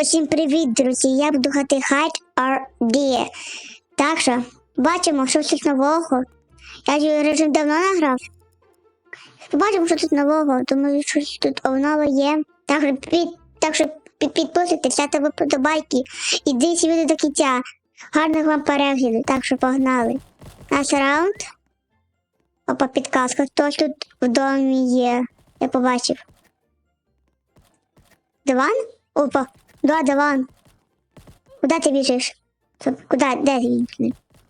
Усім привіт, друзі! Я буду грати Hide RD. Так що, бачимо, що тут нового. Я ж режим давно награв. Побачимо, що тут нового. Думаю, що тут нового є. Так що, під, так що під, підписуйтесь, ставте вподобайки і дивіться відео до кінця. Гарних вам переглядів, так що погнали. Наш раунд. Опа, підказка. Хтось тут в домі є. Я побачив. Диван? Опа, да, диван. Куда ти біжиш? Куда? Де він?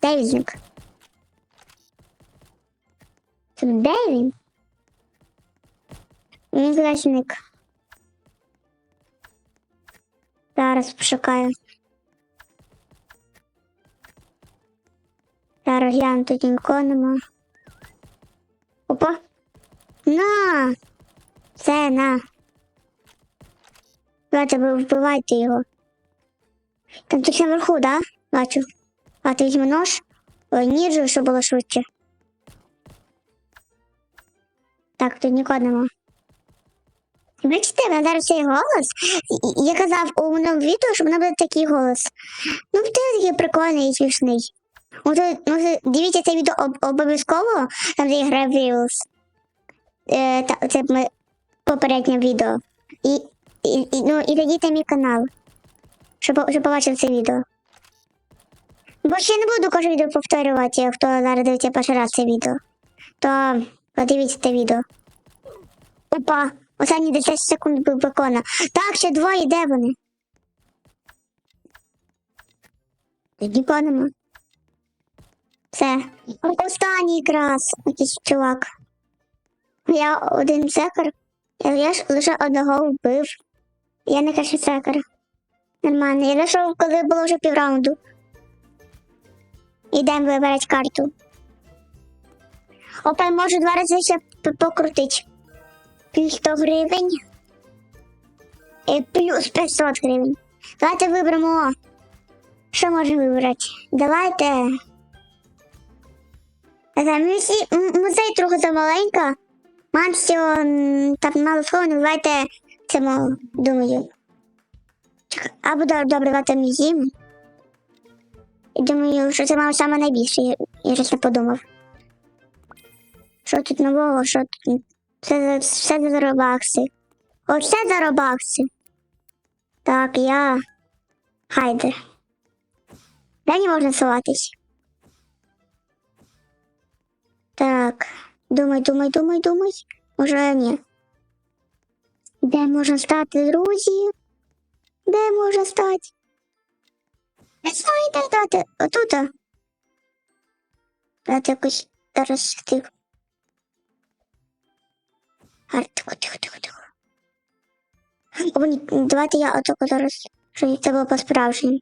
Де він? Де. Зараз пошукаю. Зараз гляну, тут нікого нема. Опа. На! Це на. Давайте ви вбивайте його. Там тут наверху, да? Бачу. А ти візьми нож. Ой, ніжу, щоб було швидше. Так, тут нікого нема. Бачите, зараз цей голос. Я казав у минулому відео, що в мене буде такий голос. Ну, ти такий прикольний і смішний. Може, може, дивіться це відео об- обов'язково, там де я граю в Reels. Е, та, це попереднє відео. І, і, ну, і зайдіть на мій канал, щоб, щоб побачити це відео. Бо ще не буду кожне відео повторювати, хто зараз дивиться перший раз це відео. То подивіться це відео. Опа, останні 10 секунд був бекона. Так, ще двоє, де вони? Нікого нема. Все. Останній якраз якийсь чувак. Я один секер. Я, я ж лише одного вбив. Я не кажу секер. Нормально. Я знайшов, коли було вже півраунду. Ідемо вибирати карту. Опа, можу два рази ще п- покрутить. Плюс 100 гривень. І плюс 500 гривень. Давайте виберемо. Що можемо вибрати? Давайте. Там музей, трохи замаленька. Мансіон там мало сховано, давайте цьому думаю. Чекай, Або музеєм. І думаю, що це мало саме найбільше, я, не подумав. Що тут нового, що тут? Все, все за робакси. Оце за робакси. Так, я. Хайдер. Де не можна сховатись? Так. Думай, думай, думай, думай. Може, ні. Де можна стати, друзі? Де можна стати? Не знаю, де стати. Отут. Давайте якось зараз тихо. А, тихо, тихо, тихо, тихо. Давайте я отако зараз, щоб це було по-справжньому.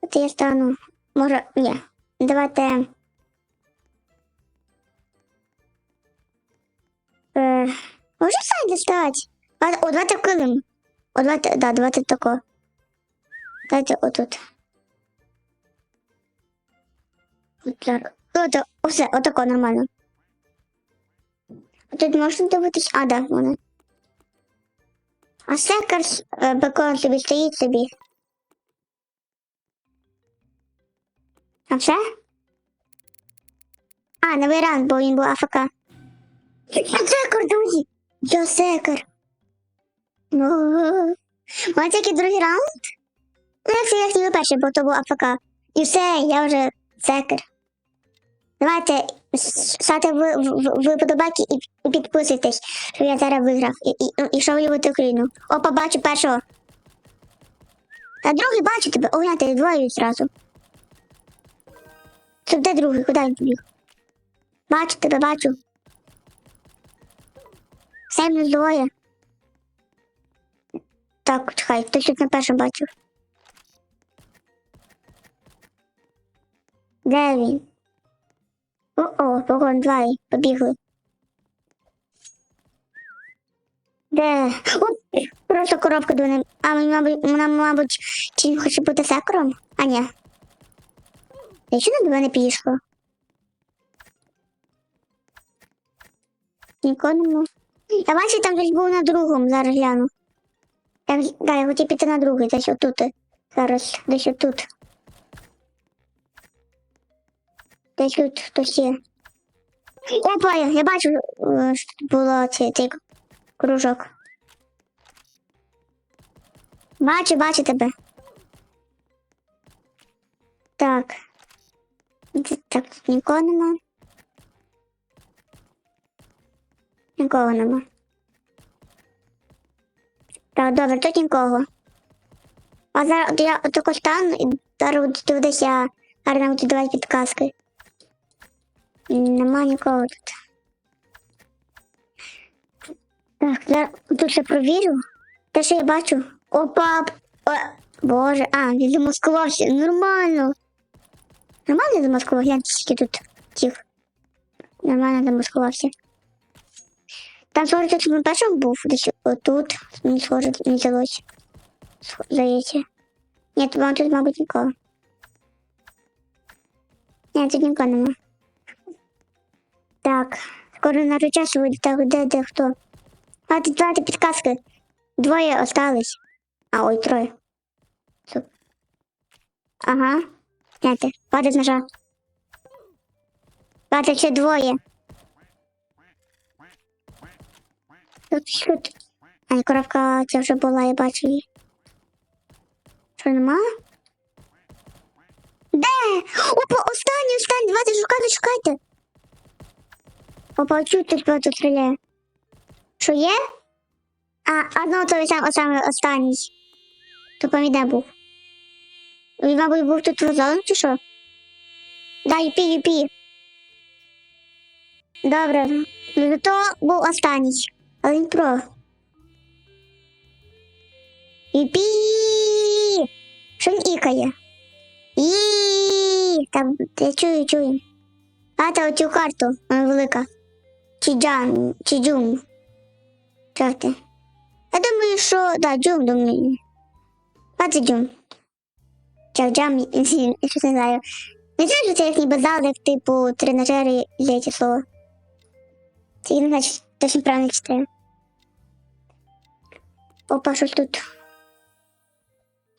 От я стану. Може, ні. Давайте. Е, може сайт достать? А, о, давайте килим. О, давайте, да, давайте тако. Давайте отут. От зараз. Ото, все, отако нормально. А Тут можна дивитись? А, да, вони. А секарс е, бекон собі стоїть собі. А все? А, новий ранг, бо він був АФК. Я секер, Я секер. Ну, Ось який другий раунд? Ну, якщо я хотів перший, бо то був АФК. І все, я вже секер. Давайте ставте ви, ви, ви подобайки і, і підписуйтесь, що я зараз виграв. І, і, ну, і що ви в Україну. Опа, бачу першого. А другий бачу тебе. О, я тебе двоє зразу. Це де другий? Куди він побіг? Бачу тебе, бачу. Все мінус двоє. Так, чекай, хтось тут на першому бачив. Де він? О-о, погон, двоє, побігли. Де? О, просто коробка до ним. А він, мабуть, вона, мабуть, чи він хоче бути секором? А ні. Що не до мене підійшло? Нікого нема. Я там хтось був на другому, зараз гляну. Так, да, я хотів піти на другий, десь отут. Зараз, десь отут. Десь тут хтось є. Опа, я, я бачу, е, що тут було цей, цей кружок. Бачу, бачу тебе. Так. Так, тут нікого нема. Нікого нема. Так, добре, тут нікого. А зараз я тако стану і зараз дивитися, гарно буду давати підказки. Нема нікого тут. Так, зараз тут ще провірю. Те, що я бачу. Опа! О, Боже, а, він замаскувався. Нормально. Нормально замаскував, гляньте, скільки тут тих. Нормально замаскувався. Там схоже, тут він першим був, десь отут. Мені схоже, не взялось. Здається. Ні, тут, тут, мабуть, нікого. Ні, тут нікого нема. Так, скоро на часу вийде, так, де, де, хто? А, тут давайте підказки. Двоє остались. А, ой, троє. Суп. Ага. Знаєте, падать ножа. Падать ще двоє. Тут, тут. А, коробка ця вже була, я бачу її. Що, нема? Де? Опа, останній, останній, давайте шукайте, шукайте. Опа, чуть тут багато стріляє. Що є? А, ну, той сам, саме останній. То поміде був. Він, мабуть, був тут вазон, чи що? Да, юпі, юпі. Добре. Зато був останній. Але він про. Юпі! Що він ікає? І там я чую, чую. А та оцю карту, вона велика. Чіджан, чіджум. Що ти? Я думаю, що да, джум, думаю. А це джум. Чав джам, я щось не знаю. Не знаю, що це як ніби зал, як типу тренажери є ці слова. Це я не знаю, точно правильно читаю. Опа, що тут?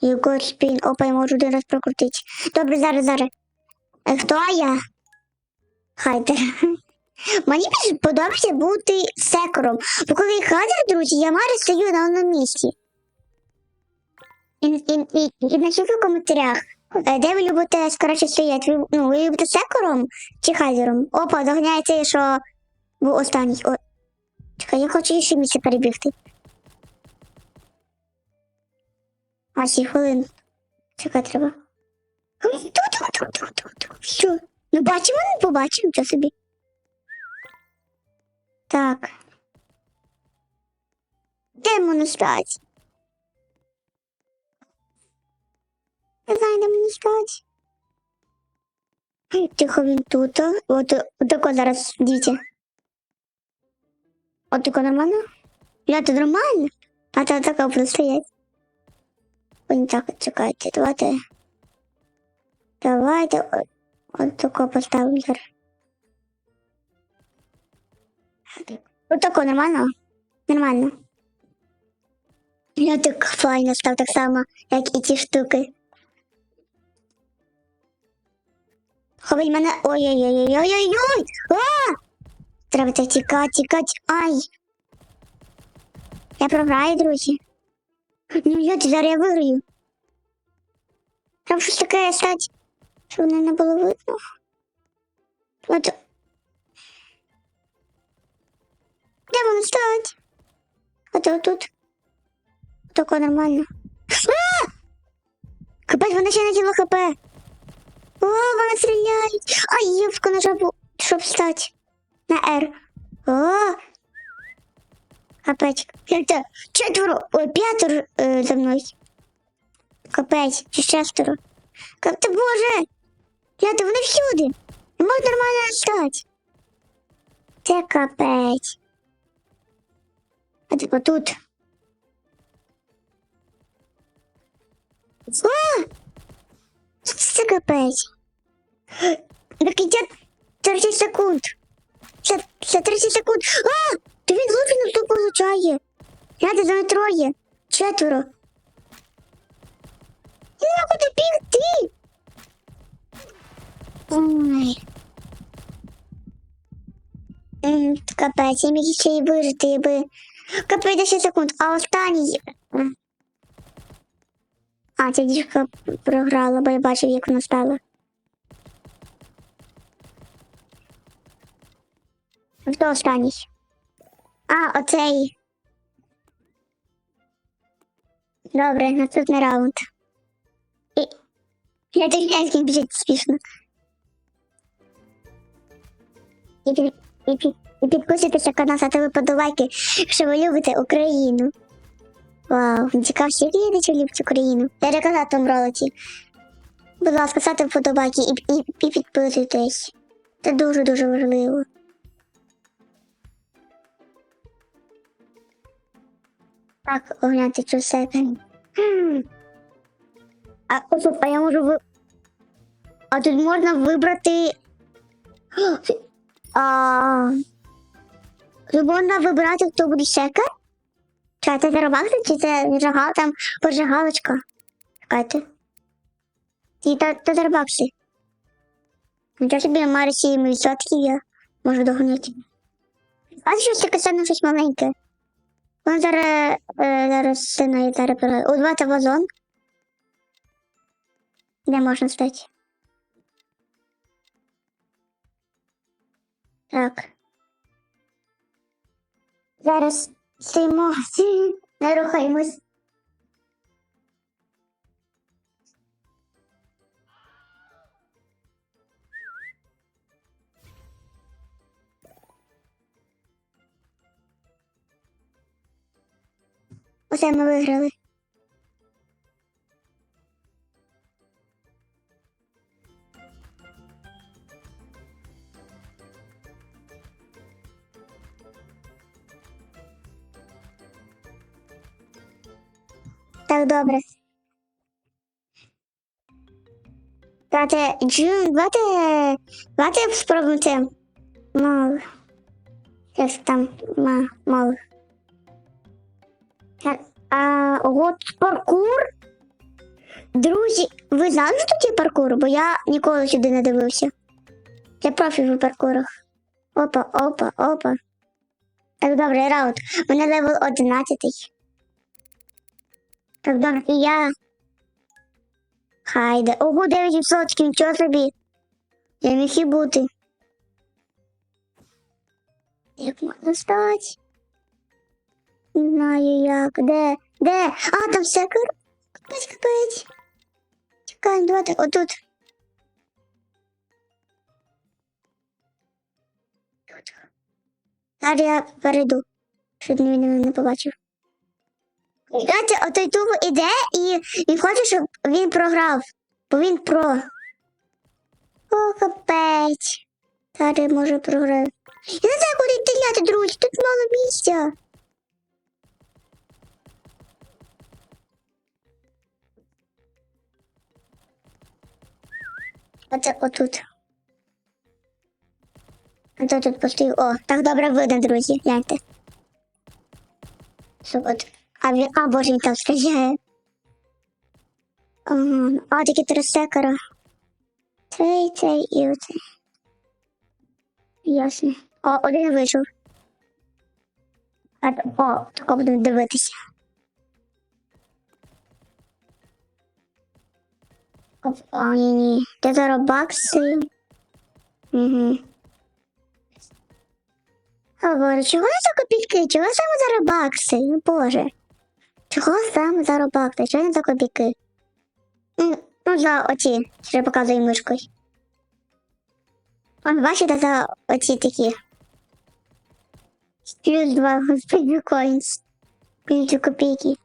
Єгор спін. Опа, я можу один раз прокрутити. Добре, зараз, зараз. Е, Хто я? Хайдер. Мені більше подобається бути секором. Бо коли хайдер, друзі, я майже стою на одному місці. І, і, і, і напишіть в коментарях, е, де ви любите скоріше стояти? Ви, ну, ви любите секором чи хайдером? Опа, доганяє що був останній. О, чекай, я хочу ще місце перебігти. А, сі хвилин. Чекай, треба. Що? Ну бачимо, не побачимо, що собі. Так. Де мені стать? Не знаю, де мені стать. Тихо він тут. От, отако зараз, дивіться. Отако нормально? Я тут нормально? А то така буде стоять. Ось так, чекайте, давайте. Давайте от, от тако поставимо зараз. Отако нормально? Нормально. Я так файно став так само, як і ці штуки. Ховай мене. Ой-ой-ой-ой-ой-ой! Треба тікати, тікати. Ай! Я програю, друзі. Ну я зараз я виграю. Там щось таке стать, щоб мене не було видно. От. Де воно стать? От отут. Тако нормально. А! Капець, вона ще не діла хп. О, вона стріляють. Ай, юбку нажав, щоб встати. На R. О! Капець. Це четверо, ой, п'ятеро е, за мною. Капець, чи шестеро. Как ти, боже! П'ятеро, вони всюди. Не можуть нормально встати. Це капець. А типу тут. А! Це капець? Так іде 30 секунд. Це, це 30 секунд. А! Хто. Гляньте, за троє. Четверо. Не куди бігти. Ой. Капець, я міг ще й вижити, якби. Капець 10 секунд, а останній. А, ця дівка програла, бо я бачив, як вона стала. Хто останній? А, оцей. Добре, наступний раунд. І... Я так як він біжить спішно. І, під... і, під... і підписуйтеся канал, ставте подобайки, якщо ви любите Україну. Вау, цікаво, що глядачі люблять Україну. Я не казав в тому ролиці. Будь ласка, ставте вподобайки і, і, і підписуйтесь. Це дуже-дуже важливо. Так, огляньте цю секунд. А, стоп, а я можу ви... А тут можна вибрати. А... Тут можна вибрати, хто буде секер? Чи це зарабатися, чи це жага, там пожигалочка? Чекайте. І та, та зарабакси. Нічого собі маю 7% я можу догонити. А щось таке саме щось маленьке. Вон зараз, е, зараз сина і зараз програє. У два вазон. Де можна стати? Так. Зараз стоїмо, не рухаємось. Усе ми виграли. Так, добре. Давайте, Джун, давайте, давайте спробуємо це. Мал. Як там, ма. Так, а от паркур. Друзі, ви знали, що тут є паркур? Бо я ніколи сюди не дивився. Я профі в паркурах. Опа, опа, опа. Так, добре, раунд. У мене левел 11. Так, добре, і я. Хайде. Ого, 9%, нічого собі. Я міг і бути. Як можна стати? Не знаю як. Де? Де? А, там секер. Капець, капець. Чекаємо, давайте отут. Тут. Зараз я перейду, щоб він мене не побачив. Знаєте, отой тупо іде і він хоче, щоб він програв. Бо він про. О, капець. Зараз може програє. Я не знаю, куди стріляти, друзі, тут мало місця. Оце отут. А то тут постою. О, так добре видно, друзі. Гляньте. Що от. А він. А боже, він там стріляє. А, такі три секера. Цей, цей і оцей. Ясно. О, один вийшов. А, о, тако буду дивитися. О, ні, ні. Угу. О, Боже, чого за копійки? Чого саме зараз бакси? Ну, Боже. Чого саме зараз бакси? Чого не за копійки? Ну, за оці, що я показую мишкою. Он бачите за оці такі. Плюс два господи коїнс. Плюс копійки.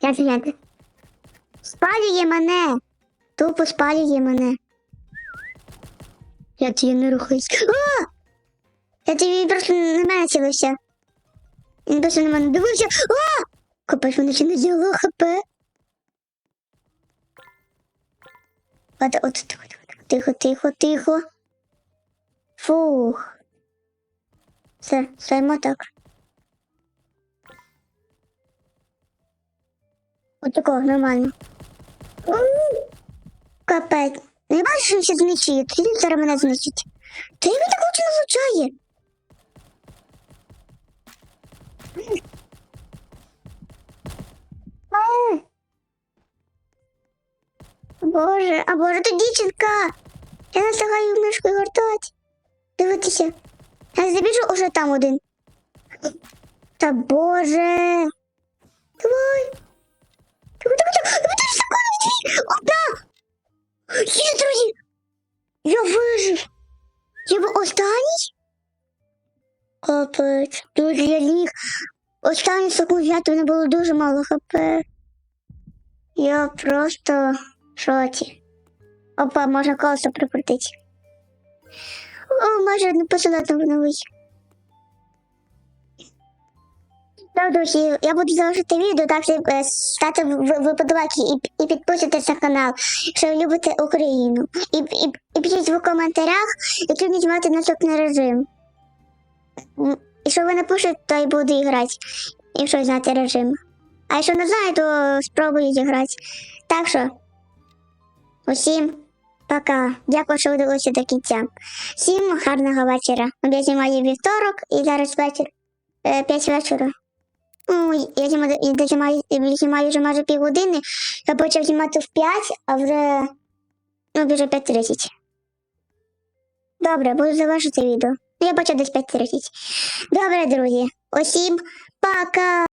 Як гляньте. Спалює мене. Тупо спалює мене. Я тобі не рухаюсь. А! Я тобі просто на мене цілився. Він просто на мене дивився. А! Капець, мене ще не взяло хп. От, тихо, тихо, тихо, тихо, тихо. Фух. Все, стоїмо так. Отакого, нормально. Капець. Я бачу, що він ще знищує, він зараз мене знищить. Та він так лучше не влучає? Боже, а боже, то дівчинка. Я не встигаю мишку гортати. Дивитися. Я забіжу уже там один. Та боже. Давай. Одна. Є, друзі. Я вижив. Я був останній? Капець. Друзі, я ліг. Останні секунд взяти, мене було дуже мало хп. Я просто в шоці. Опа, можна колесо прикрутити. О, може не посилати новий. Так, друзі, я буду залишити відео, так що е, ставте виподобайки і, і підписуйтесь на канал, якщо ви любите Україну. І, і, і пишіть в коментарях, який мені знімати наступний режим. М, Якщо ви напишете, то я буду грати, якщо знаєте режим. А якщо не знаю, то спробую зіграти. Так що, усім пока. Дякую, що ви дивилися до кінця. Всім гарного вечора. Я знімаю вівторок і зараз вечір. Е, 5 вечора. Ну, я знімаю, майже знімаю вже майже півгодини. Я почав знімати в 5, а вже. Ну, вже 5.30. Добре, буду завершити відео. Ну, Я почав десь 5.30. Добре, друзі. Усім пока!